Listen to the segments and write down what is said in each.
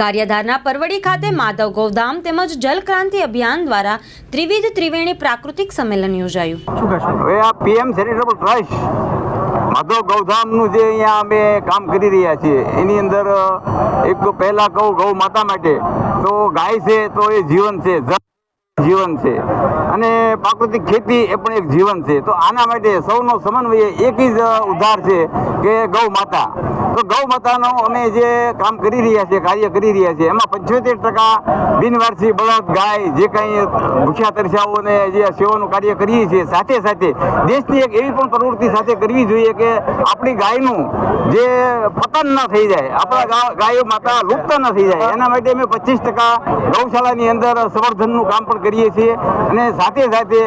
ગારિયાધારના પરવડી ખાતે માધવ ગૌધામ તેમજ જલક્રાંતિ અભિયાન દ્વારા ત્રિવિધ ત્રિવેણી પ્રાકૃતિક સંમેલન યોજાયું. હવે આ પીએમ ચેરિટેબલ ટ્રસ્ટ માધવ ગૌધામનું જે અહીંયા અમે કામ કરી રહ્યા છીએ, એની અંદર એક તો પહેલાં કહું ગૌ માતા માટે, તો ગાય છે, તો એ જીવન છે જીવન છે. અને પ્રાકૃતિક ખેતી એ પણ એક જીવન છે. તો આના માટે સૌનો સમન્વય એક જ ઉદ્ધાર છે કે ગૌ માતા. ગૌ માતાનો અમે જે કામ કરી રહ્યા છીએ, કાર્ય કરી રહ્યા છીએ, એમાં પંચોતેર ટકા બિનવારસી બળદ, ગાય, જે કંઈ ભૂખ્યા તરસાઓને જે સેવાનું કાર્ય કરીએ છીએ, સાથે સાથે દેશની એક એવી પણ પ્રવૃત્તિ સાથે કરવી જોઈએ કે આપણી ગાયનું જે પતન ન થઈ જાય, આપણા ગાયો માતા લુપ્ત ન થઈ જાય, એના માટે અમે પચીસ ટકા ગૌશાળાની અંદર સંવર્ધનનું કામ પણ કરીએ છીએ અને સાથે સાથે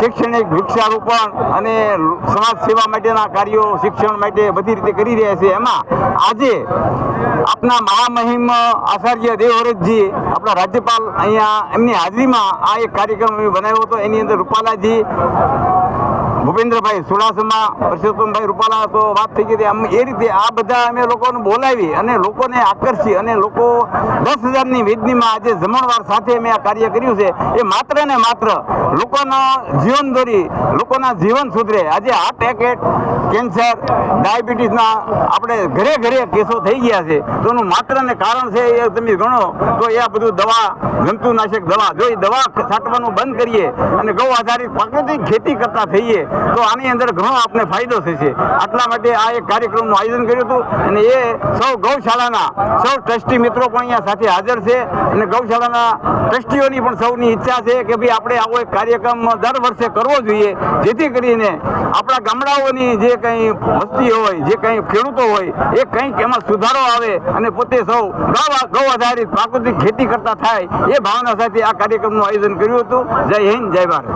શૈક્ષણિક વૃક્ષારોપણ અને સમાજ સેવા માટેના કાર્યો શિક્ષણ માટે બધી રીતે કરી રહ્યા છીએ. એમાં આજે આપના મહામહિમ આચાર્ય દેવવ્રતજી આપણા રાજ્યપાલ અહીંયા એમની હાજરીમાં આ એક કાર્યક્રમ બનાવ્યો હતો. એની અંદર રૂપાલાજી ભૂપેન્દ્રભાઈ સુડાસમા, પરસોત્તમભાઈ રૂપાલા તો વાત થઈ ગઈ આમ એ રીતે આ બધા અમે લોકોને બોલાવી અને લોકોને આકર્ષી અને લોકો દસ હજારની વેદનીમાં આજે જમણવાર સાથે અમે આ કાર્ય કર્યું છે. એ માત્ર ને માત્ર લોકોનો જીવન દોરી, લોકોના જીવન સુધરે આજે હાર્ટ એટેક કેન્સર ડાયાબિટીસના આપણે ઘરે ઘરે કેસો થઈ ગયા છે. તો એનું માત્ર ને કારણ છે એ તમે ગણો તો એ બધું દવા, જંતુનાશક દવા, જો એ દવા છાંટવાનું બંધ કરીએ અને ગૌ આધારિત પ્રાકૃતિક ખેતી કરતા થઈએ તો આની અંદર ઘણો આપને ફાયદો થશે. આટલા માટે આ એક કાર્યક્રમનું આયોજન કર્યું હતું અને એ સૌ ગૌશાળાના, સૌ ટ્રસ્ટી મિત્રો પણ અહીંયા સાથે હાજર છે અને ગૌશાળાના ટ્રસ્ટીઓની પણ સૌની ઈચ્છા છે કે ભાઈ આપણે આવો એક કાર્યક્રમ દર વર્ષે કરવો જોઈએ, જેથી કરીને આપણા ગામડાઓની જે કંઈ વસ્તી હોય, જે કંઈ ખેડૂતો હોય, એ કંઈક એમાં સુધારો આવે અને પોતે સૌ ગૌ ગૌ આધારિત પ્રાકૃતિક ખેતી કરતા થાય, એ ભાવના સાથે આ કાર્યક્રમનું આયોજન કર્યું હતું. Jai Hind, Jai Bharat.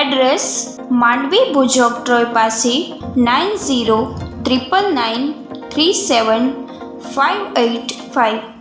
Address Mandvi ભુજોગ ટ્રોય પાસે nine zero triple nine three seven five eight five.